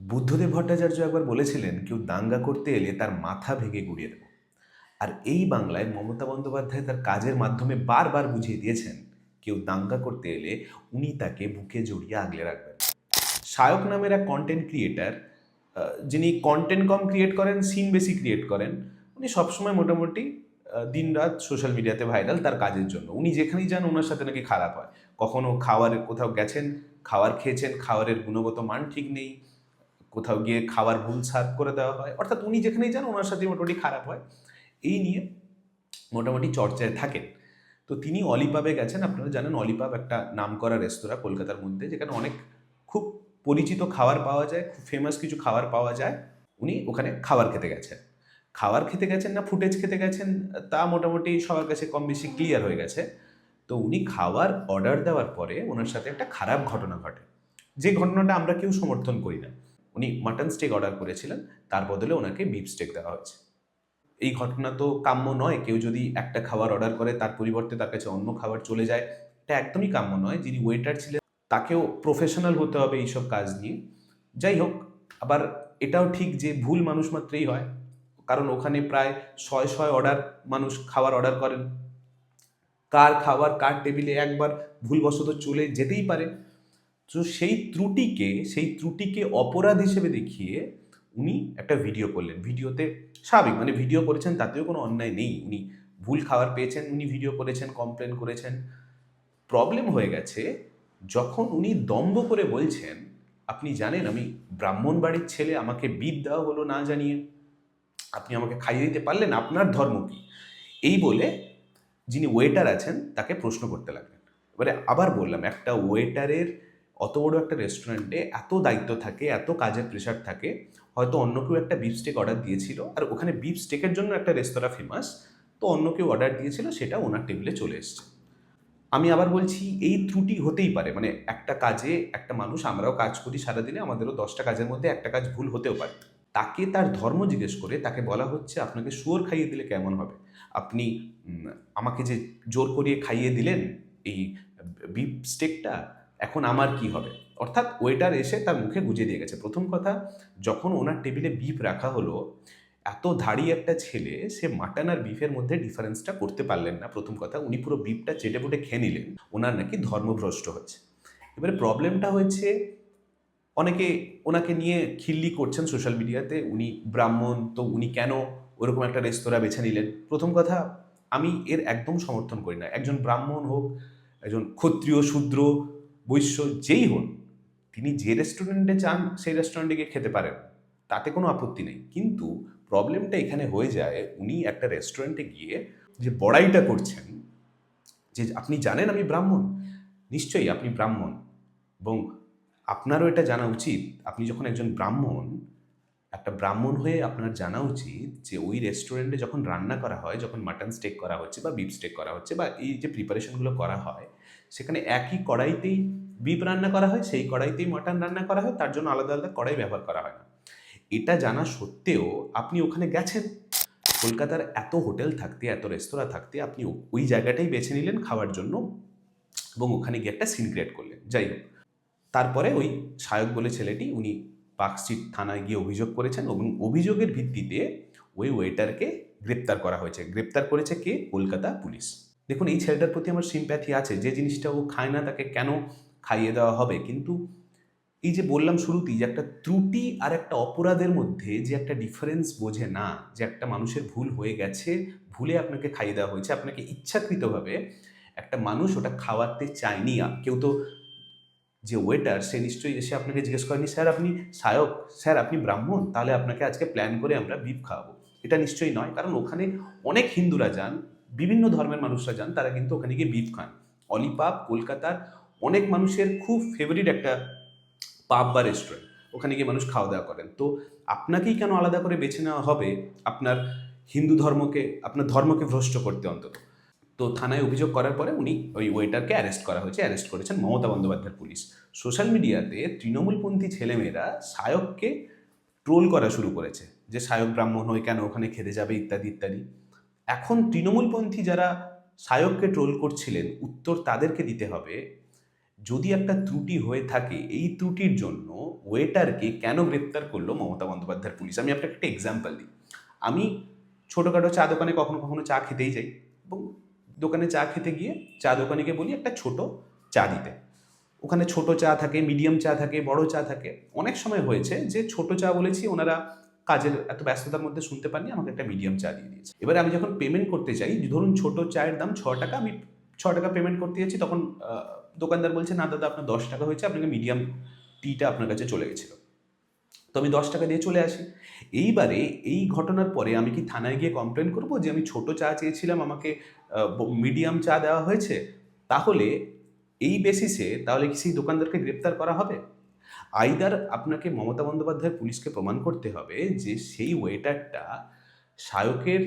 বুদ্ধদেব ভট্টাচার্য একবার বলেছিলেন, কেউ দাঙ্গা করতে এলে তার মাথা ভেঙে গুড়িয়ে দেব। আর এই বাংলায় মমতা বন্দ্যোপাধ্যায় তার কাজের মাধ্যমে বারবার বুঝিয়ে দিয়েছেন, কেউ দাঙ্গা করতে এলে উনি তাকে বুকে জড়িয়ে আগলে রাখবেন। শায়ক নামের এক কন্টেন্ট ক্রিয়েটার যিনি কন্টেন্ট কম ক্রিয়েট করেন সিন বেশি ক্রিয়েট করেন, উনি সবসময় মোটামুটি দিনরাত সোশ্যাল মিডিয়াতে ভাইরাল তার কাজের জন্য। উনি যেখানেই যান ওনার সাথে নাকি খারাপ হয়। কখনো খাওয়ার কোথাও গেছেন খাবার খেয়েছেন, খাওয়ারের গুণগত মান ঠিক নেই কোথাও গিয়ে খাবার ভুল সার্ভ করে দেওয়া হয়। অর্থাৎ উনি যেখানেই যান, ওনার সাথে মোটামুটি খারাপ হয়। এই নিয়ে মোটামুটি চর্চায় থাকেন। তো তিনি অলিপাবে গেছেন। আপনারা জানেন, অলিপাব একটা নামকরা রেস্তোরাঁ কলকাতার মধ্যে, যেখানে অনেক খুব পরিচিত খাবার পাওয়া যায়, খুব ফেমাস কিছু খাবার পাওয়া যায়। উনি ওখানে খাবার খেতে গেছেন। খাবার খেতে গেছেন না ফুটেজ খেতে গেছেন, তা মোটামুটি সবার কাছে কম বেশি ক্লিয়ার হয়ে গেছে। তো উনি খাবার অর্ডার দেওয়ার পরে ওনার সাথে একটা খারাপ ঘটনা ঘটে। যে ঘটনাটা আমরা কেউ সমর্থন করি না। উনি মাটন স্টেক অর্ডার করেছিলেন, তার বদলে ওনাকে বিফ স্টেক দেওয়া হয়েছে। এই ঘটনা তো কাম্য নয়, কেউ যদি একটা খাবার অর্ডার করে, তার পরিবর্তে তার কাছে অন্য খাবার চলে যায়, এটা একদমই কাম্য নয়। যিনি ওয়েটার ছিলেন, তাকেও প্রফেশনাল হতে হবে এইসব কাজ নিয়ে। যাই হোক, আবার এটাও ঠিক যে ভুল মানুষ মাত্রেই হয়, কারণ ওখানে প্রায় ছয় ছয় অর্ডার মানুষ খাবার অর্ডার করেন। কার খাবার, কার টেবিলে একবার ভুলবশত চলে যেতেই পারে। তো সেই ত্রুটিকে সেই ত্রুটিকে অপরাধ হিসেবে দেখিয়ে উনি একটা ভিডিও করলেন। ভিডিওতে স্বাভাবিক মানে ভিডিও করেছেন, তাতেও কোনো অন্যায় নেই। উনি ভুল খাবার পেয়েছেন, উনি ভিডিও করেছেন কমপ্লেন করেছেন। প্রবলেম হয়ে গেছে, যখন উনি দম্ভ করে বলছেন, আপনি জানেন, আমি ব্রাহ্মণ বাড়ির ছেলে, আমাকে বিদ দেওয়া হলো না জানিয়ে। আপনি আমাকে খাইয়ে দিতে পারলেন, আপনার ধর্ম কি? এই বলে যিনি ওয়েটার আছেন, তাকে প্রশ্ন করতে লাগলেন। এবারে আবার বললাম, একটা ওয়েটারের অত বড় একটা রেস্টুরেন্টে এত দায়িত্ব থাকে, এত কাজের প্রেশার থাকে, হয়তো অন্য কেউ একটা বিফ স্টেক অর্ডার দিয়েছিল আর ওখানে বিফ স্টেকের জন্য একটা রেস্তোরাঁ ফেমাস তো অন্য কেউ অর্ডার দিয়েছিল, সেটা ওনার টেবিলে চলে এসছে। আমি আবার বলছি, এই ত্রুটি হতেই পারে মানে একটা কাজে একটা মানুষ, আমরাও কাজ করি সারাদিনে, আমাদেরও দশটা কাজের মধ্যে একটা কাজ ভুল হতেও পারে। তাকে তার ধর্ম জিজ্ঞেস করে, তাকে বলা হচ্ছে, আপনাকে শুয়োর খাইয়ে দিলে কেমন হবে? আপনি আমাকে যে জোর করিয়ে খাইয়ে দিলেন, এই বিফ স্টেকটা এখন আমার কি হবে? অর্থাৎ ওয়েটার এসে তার মুখে গুজে দিয়ে গেছে। প্রথম কথা, যখন ওনার টেবিলে বিফ রাখা হলো, এত ধাড়ি একটা ছেলে, সে মাটন আর বিফের মধ্যে ডিফারেন্সটা করতে পারলেন না। প্রথম কথা, উনি পুরো বিফটা চেটে পুটে খেয়ে নিলেন। ওনার নাকি ধর্মভ্রষ্ট হচ্ছে। এবারে প্রবলেমটা হয়েছে, অনেকে ওনাকে নিয়ে খিল্লি করছেন সোশ্যাল মিডিয়াতে উনি ব্রাহ্মণ, তো উনি কেন ওরকম একটা রেস্তোরাঁ বেছে নিলেন? প্রথম কথা, আমি এর একদম সমর্থন করি না। একজন ব্রাহ্মণ হোক, একজন ক্ষত্রিয়, শূদ্র বৈশ্য যেই হন তিনি যে রেস্টুরেন্টে চান, সেই রেস্টুরেন্টে গিয়ে খেতে পারেন। তাতে কোনো আপত্তি নেই। কিন্তু প্রবলেমটা এখানে হয়ে যায়, উনি একটা রেস্টুরেন্টে গিয়ে যে বড়াইটা করছেন, যে আপনি জানেন আমি ব্রাহ্মণ? নিশ্চয়ই আপনি ব্রাহ্মণ। এবং আপনারও এটা জানা উচিত, আপনি যখন একজন ব্রাহ্মণ, একটা ব্রাহ্মণ হয়ে আপনার জানা উচিত যে ওই রেস্টুরেন্টে যখন রান্না করা হয়, যখন মাটন স্টেক করা হচ্ছে বা বিফ স্টেক করা হচ্ছে বা এই যে প্রিপারেশনগুলো করা হয় সেখানে একই কড়াইতেই বিফ রান্না করা হয়, সেই কড়াইতেই মাটন রান্না করা হয়, তার জন্য আলাদা আলাদা কড়াই ব্যবহার করা হয় না। এটা জানা সত্ত্বেও আপনি ওখানে গেছেন। কলকাতার এত হোটেল থাকতে, এত রেস্তোরাঁ থাকতে আপনি ওই জায়গাটাই বেছে নিলেন খাওয়ার জন্য এবং ওখানে গিয়ে একটা সিন ক্রিয়েট করলেন। যাই হোক, তারপরে ওই সায়ক বলে ছেলেটি, উনি পার্কস্ট্রিট থানায় গিয়ে অভিযোগ করেছেন এবং অভিযোগের ভিত্তিতে ওই ওয়েটারকে গ্রেপ্তার করা হয়েছে। গ্রেপ্তার করেছে কে? কলকাতা পুলিশ। দেখুন, এই ছেলেটার প্রতি আমার সিম্প্যাথি আছে। যে জিনিসটা ও খায় না, তাকে কেন খাইয়ে দেওয়া হবে? কিন্তু এই যে বললাম শুরুতেই যে একটা ত্রুটি আর একটা অপরাধের মধ্যে যে একটা ডিফারেন্স বোঝে না, যে একটা মানুষের ভুল হয়ে গেছে, ভুলে আপনাকে খাইয়ে দেওয়া হয়েছে, আপনাকে ইচ্ছাকৃতভাবে একটা মানুষ ওটা খাওয়াতে চায়নি। কেউ তো যে ওয়েটার সে নিশ্চয়ই এসে আপনাকে জিজ্ঞেস করেনি, স্যার, আপনি সায়ক, স্যার, আপনি ব্রাহ্মণ? তাহলে আপনাকে আজকে প্ল্যান করে আমরা বিফ খাওয়াবো। এটা নিশ্চয়ই নয়, কারণ ওখানে অনেক হিন্দুরা যান বিভিন্ন ধর্মের মানুষরা যান, তারা কিন্তু ওখানে গিয়ে বিফ খান। অলিপাব কলকাতার অনেক মানুষের খুব ফেভারিট একটা পাব বা রেস্টুরেন্ট ওখানে গিয়ে মানুষ খাওয়া দাওয়া করেন। তো আপনাকেই কেন আলাদা করে বেছে নেওয়া হবে? আপনার হিন্দু ধর্মকে, আপনার ধর্মকে ভ্রষ্ট করতে অন্তত। তো থানায় অভিযোগ করার পরে উনি ওই ওয়েটারকে অ্যারেস্ট করা হয়েছে। অ্যারেস্ট করেছেন মমতা বন্দ্যোপাধ্যায়ের পুলিশ। সোশ্যাল মিডিয়াতে তৃণমূলপন্থী ছেলেমেয়েরা সায়ককে ট্রোল করা শুরু করেছে। যে সায়ক ব্রাহ্মণ হয়ে কেন ওখানে খেতে যাবে ইত্যাদি ইত্যাদি। এখন তৃণমূলপন্থী যারা সায়ককে ট্রোল করছিলেন, উত্তর তাদেরকে দিতে হবে। যদি একটা ত্রুটি হয়ে থাকে, এই ত্রুটির জন্য ওয়েটারকে কেন গ্রেপ্তার করল মমতা বন্দ্যোপাধ্যায়ের পুলিশ? আমি আপনাকে একটা এক্সাম্পল দিই। আমি ছোটোখাটো চা দোকানে কখনো কখনো চা খেতেই যাই এবং দোকানে চা খেতে গিয়ে চা দোকানিকে বলি, একটা ছোট চা দিতে। ওখানে ছোট চা থাকে মিডিয়াম চা থাকে, বড় চা থাকে। অনেক সময় হয়েছে যে ছোট চা বলেছি, ওনারা কাজের এত ব্যস্ততার মধ্যে শুনতে পারিনি আমাকে একটা মিডিয়াম চা দিয়ে দিয়েছে। এবারে আমি যখন পেমেন্ট করতে চাই, ধরুন ছোট চায়ের দাম ছ টাকা, আমি ছ টাকা পেমেন্ট করতে যাচ্ছি, তখন দোকানদার বলছে, না দাদা, আপনার দশ টাকা হয়েছে, আপনাকে মিডিয়াম টিটা আপনার কাছে চলে গেছিল। তো আমি দশ টাকা দিয়ে চলে আসি। এইবারে এই ঘটনার পরে আমি কি থানায় গিয়ে কমপ্লেন করব যে আমি ছোট চা চেয়েছিলাম, আমাকে মিডিয়াম চা দেওয়া হয়েছে? তাহলে, এই বেসিসে তাহলে কি সেই দোকানদারকে গ্রেপ্তার করা হবে? আইদার আপনাকে মমতা বন্দ্যোপাধ্যায়ের পুলিশকে প্রমাণ করতে হবে যে সেই ওয়েটারটা শায়কের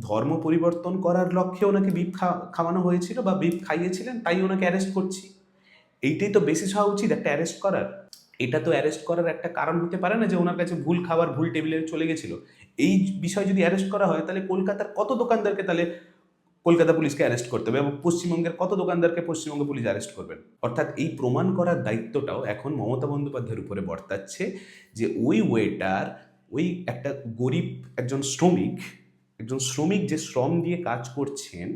ধর্ম পরিবর্তন করার লক্ষ্যে ওনাকে বিপ খাওয়ানো হয়েছিল বা বিপ খাইয়েছিলেন, তাই ওনাকে অ্যারেস্ট করছি। এইটাই তো বেসিস হওয়া উচিত, একটা অ্যারেস্ট করার। এটা তো অ্যারেস্ট করার একটা কারণ হতে পারে না যে ওনার কাছে ভুল খাবার, ভুল টেবিলে চলে গেছিল। এই বিষয় যদি অ্যারেস্ট করা হয়, তাহলে কলকাতার কত দোকানদারকে তাহলে কলকাতা পুলিশকে অ্যারেস্ট করতে হবে এবং পশ্চিমবঙ্গের কত দোকানদারকে পশ্চিমবঙ্গ পুলিশ অ্যারেস্ট করবেন? অর্থাৎ এই প্রমাণ করার দায়িত্বটাও এখন মমতা বন্দ্যোপাধ্যায়ের উপরে বর্তাচ্ছে যে ওই ওয়েটার ওই একটা গরিব একজন শ্রমিক একজন শ্রমিক যে শ্রম দিয়ে কাজ করছেন,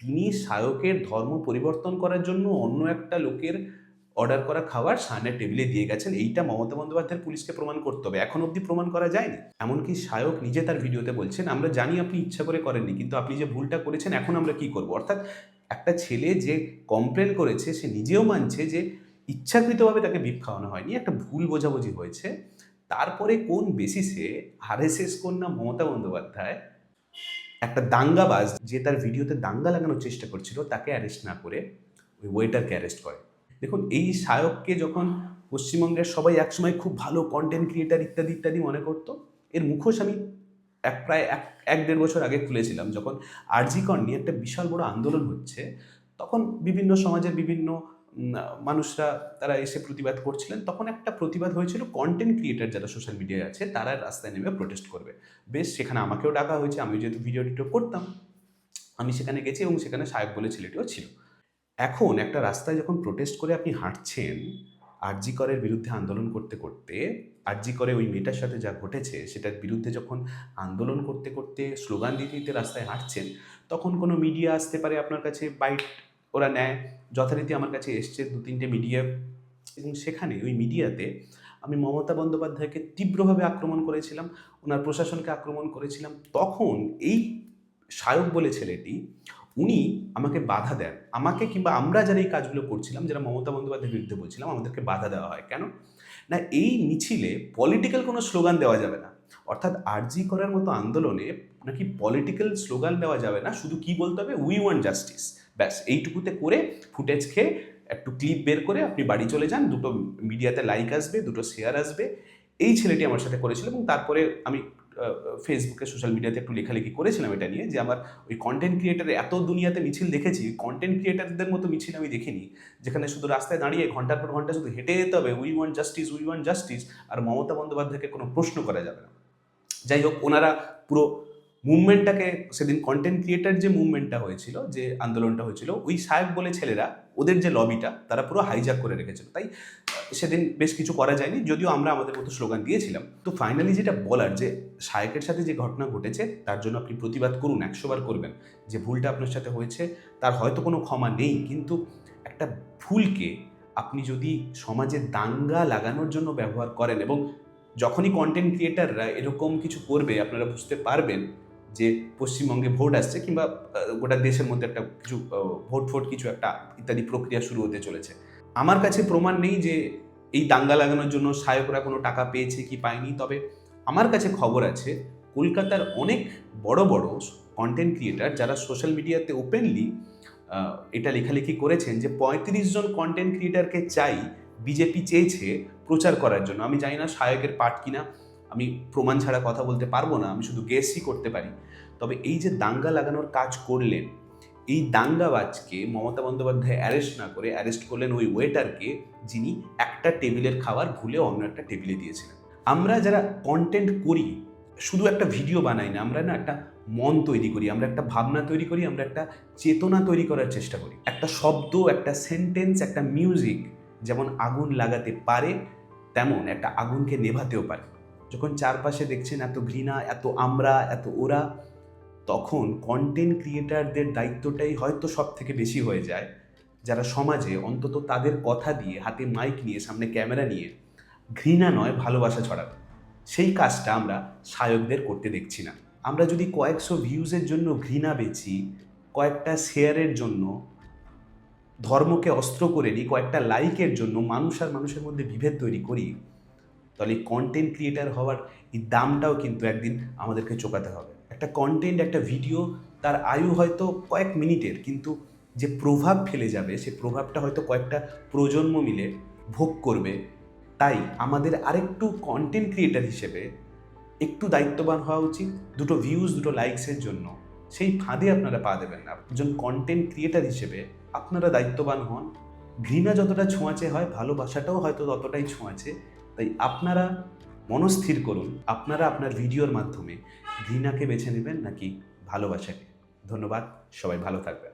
তিনি শায়কের ধর্ম পরিবর্তন করার জন্য অন্য একটা লোকের অর্ডার করা খাবার সামনের টেবিলে দিয়ে গেছেন। এইটা মমতা বন্দ্যোপাধ্যায়ের পুলিশকে প্রমাণ করতে হবে। এখন অবধি প্রমাণ করা যায়নি। এমনকি সায়ক নিজে তার ভিডিওতে বলছেন, আমরা জানি আপনি ইচ্ছা করে করেননি, কিন্তু আপনি যে ভুলটা করেছেন, এখন আমরা কি করব? অর্থাৎ একটা ছেলে যে কমপ্লেন করেছে, সে নিজেও মানছে যে ইচ্ছাকৃতভাবে তাকে বিপ খাওয়ানো হয়নি। একটা ভুল বোঝাবুঝি হয়েছে। তারপরে কোন বেসিসে আরএসএস কন্যা মমতা বন্দ্যোপাধ্যায় একটা দাঙ্গাবাজ যে তার ভিডিওতে দাঙ্গা লাগানোর চেষ্টা করছিল, তাকে অ্যারেস্ট না করে ওই ওয়েটারকে অ্যারেস্ট করে। দেখুন, এই শায়ককে যখন পশ্চিমবঙ্গের সবাই একসময় খুব ভালো কন্টেন্ট ক্রিয়েটার ইত্যাদি ইত্যাদি মনে করতো, এর মুখোশ আমি এক প্রায় এক এক দেড় বছর আগে খুলেছিলাম। যখন আরজিকর নিয়ে একটা বিশাল বড় আন্দোলন হচ্ছে, তখন বিভিন্ন সমাজের বিভিন্ন মানুষরা তারা এসে প্রতিবাদ করছিলেন। তখন একটা প্রতিবাদ হয়েছিল কন্টেন্ট ক্রিয়েটার যারা সোশ্যাল মিডিয়ায় আছে, তারা রাস্তায় নেমে প্রোটেস্ট করবে। বেশ, সেখানে আমাকেও ডাকা হয়েছে আমি যেহেতু ভিডিও টিডিও করতাম। আমি সেখানে গেছি এবং সেখানে সাহেব বলে ছেলেটিও ছিল। এখন একটা রাস্তায় যখন প্রোটেস্ট করে আপনি হাঁটছেন আরজি করের বিরুদ্ধে আন্দোলন করতে করতে আরজি করে ওই মেয়েটার সাথে যা ঘটেছে, সেটার বিরুদ্ধে যখন আন্দোলন করতে করতে স্লোগান দিতে দিতে রাস্তায় হাঁটছেন, তখন কোনো মিডিয়া আসতে পারে আপনার কাছে বাইট ওরা নেয়। যথারীতি আমার কাছে এসছে দু তিনটে মিডিয়া এবং সেখানে ওই মিডিয়াতে আমি মমতা বন্দ্যোপাধ্যায়কে তীব্রভাবে আক্রমণ করেছিলাম, ওনার প্রশাসনকে আক্রমণ করেছিলাম। তখন এই শায়ক বলে ছেলেটি, উনি আমাকে বাধা দেন। আমাকে কিংবা আমরা যারা এই কাজগুলো করছিলাম, যারা মমতা বন্দ্যোপাধ্যায়ের বিরুদ্ধে বলছিলাম, আমাদেরকে বাধা দেওয়া হয়। কেন? না, এই মিছিলে পলিটিক্যাল কোনো স্লোগান দেওয়া যাবে না। অর্থাৎ আরজি করার মতো আন্দোলনে নাকি পলিটিক্যাল স্লোগান দেওয়া যাবে না। শুধু কি বলতে হবে? উই ওয়ান্ট জাস্টিস ব্যাস, এইটুকুতে করে ফুটেজ খেয়ে একটু ক্লিপ বের করে আপনি বাড়ি চলে যান, দুটো মিডিয়াতে লাইক আসবে, দুটো শেয়ার আসবে। এই ছেলেটি আমার সাথে করেছিল এবং তারপরে আমি ফেসবুকে সোশ্যাল মিডিয়াতে একটু লেখালেখি করেছিলাম এটা নিয়ে যে আমার ওই কন্টেন্ট ক্রিয়েটারের এত দুনিয়াতে মিছিল দেখেছি কন্টেন্ট ক্রিয়েটারদের মতো মিছিল আমি দেখিনি। যেখানে শুধু রাস্তায় দাঁড়িয়ে ঘণ্টার পর ঘণ্টা শুধু হেঁটে যেতে হবে we want justice we want justice আর মমতা বন্দ্যোপাধ্যায়কে কোনো প্রশ্ন করা যাবে না। যাই হোক, ওনারা পুরো মুভমেন্টটাকে সেদিন কন্টেন্ট ক্রিয়েটার যে মুভমেন্টটা হয়েছিল, যে আন্দোলনটা হয়েছিল, ওই সাহেব বলে ছেলেরা, ওদের যে লবিটা তারা পুরো হাইজ্যাক করে রেখেছিল। তাই সেদিন বেশ কিছু করা যায়নি, যদিও আমরা আমাদের মতো স্লোগান দিয়েছিলাম। তো ফাইনালি যেটা বলার যে, শায়কের সাথে যে ঘটনা ঘটেছে, তার জন্য আপনি প্রতিবাদ করুন একশোবার করবেন, যে ভুলটা আপনার সাথে হয়েছে, তার হয়তো কোনো ক্ষমা নেই, কিন্তু একটা ভুলকে আপনি যদি সমাজে দাঙ্গা লাগানোর জন্য ব্যবহার করেন এবং যখনই কন্টেন্ট ক্রিয়েটাররা এরকম কিছু করবে, আপনারা বুঝতে পারবেন যে পশ্চিমবঙ্গে ভোট আসছে কিংবা গোটা দেশের মধ্যে একটা কিছু ভোট ফোট কিছু একটা ইত্যাদি প্রক্রিয়া শুরু হতে চলেছে। আমার কাছে প্রমাণ নেই যে এই দাঙ্গা লাগানোর জন্য সায়করা কোনো টাকা পেয়েছে কি পায়নি, তবে আমার কাছে খবর আছে কলকাতার অনেক বড় বড় কন্টেন্ট ক্রিয়েটার যারা সোশ্যাল মিডিয়াতে ওপেনলি এটা লেখালেখি করেছেন যে পঁয়ত্রিশ জন কন্টেন্ট ক্রিয়েটারকে চাই, বিজেপি চেয়েছে প্রচার করার জন্য। আমি জানি না সায়কের পাঠ কিনা। আমি প্রমাণ ছাড়া কথা বলতে পারব না, আমি শুধু গেসই করতে পারি। তবে এই যে দাঙ্গা লাগানোর কাজ করলেন, এই দাঙ্গাবাজকে মমতা বন্দ্যোপাধ্যায় অ্যারেস্ট না করে অ্যারেস্ট করলেন ওই ওয়েটারকে যিনি একটা টেবিলের খাবার ভুলে অন্য একটা টেবিলে দিয়েছিলেন। আমরা যারা কন্টেন্ট করি, শুধু একটা ভিডিও বানাই না, আমরা না একটা মন তৈরি করি, আমরা একটা ভাবনা তৈরি করি, আমরা একটা চেতনা তৈরি করার চেষ্টা করি। একটা শব্দ, একটা সেন্টেন্স একটা মিউজিক যেমন আগুন লাগাতে পারে, তেমন একটা আগুনকে নেভাতেও পারে। যখন চারপাশে দেখছেন এত ঘৃণা, এত আমরা, এত ওরা, তখন কন্টেন্ট ক্রিয়েটারদের দায়িত্বটাই হয়তো সব থেকে বেশি হয়ে যায়। যারা সমাজে অন্তত তাদের কথা দিয়ে, হাতে মাইক নিয়ে, সামনে ক্যামেরা নিয়ে ঘৃণা নয়, ভালোবাসা ছড়াবে। সেই কাজটা আমরা সায়কদের করতে দেখছি না। আমরা যদি কয়েকশো ভিউজের জন্য ঘৃণা বেচি, কয়েকটা শেয়ারের জন্য, ধর্মকে অস্ত্র করে নিই, কয়েকটা লাইকের জন্য মানুষ আর মানুষের মধ্যে বিভেদ তৈরি করি তাহলে এই কন্টেন্ট ক্রিয়েটার হওয়ার এই দামটাও কিন্তু একদিন আমাদেরকে চোকাতে হবে। একটা কন্টেন্ট একটা ভিডিও তার আয়ু হয়তো কয়েক মিনিটের, কিন্তু যে প্রভাব ফেলে যাবে, সে প্রভাবটা হয়তো কয়েকটা প্রজন্ম মিলে ভোগ করবে। তাই আমাদের আরেকটু কন্টেন্ট ক্রিয়েটার হিসেবে একটু দায়িত্ববান হওয়া উচিত, দুটো ভিউজ দুটো লাইকসের জন্য। সেই ফাঁদে আপনারা পা দেবেন না। একজন কন্টেন্ট ক্রিয়েটার হিসেবে আপনারা দায়িত্ববান হন। ঘৃণা যতটা ছোঁয়াচে হয়, ভালোবাসাটাও হয়তো ততটাই ছোঁয়াচে। তাই আপনারা মনস্থির করুন। আপনারা আপনার ভিডিওর মাধ্যমে ঘৃণাকে বেছে নেবেন নাকি ভালোবাসাকে। ধন্যবাদ, সবাই ভালো থাকবেন।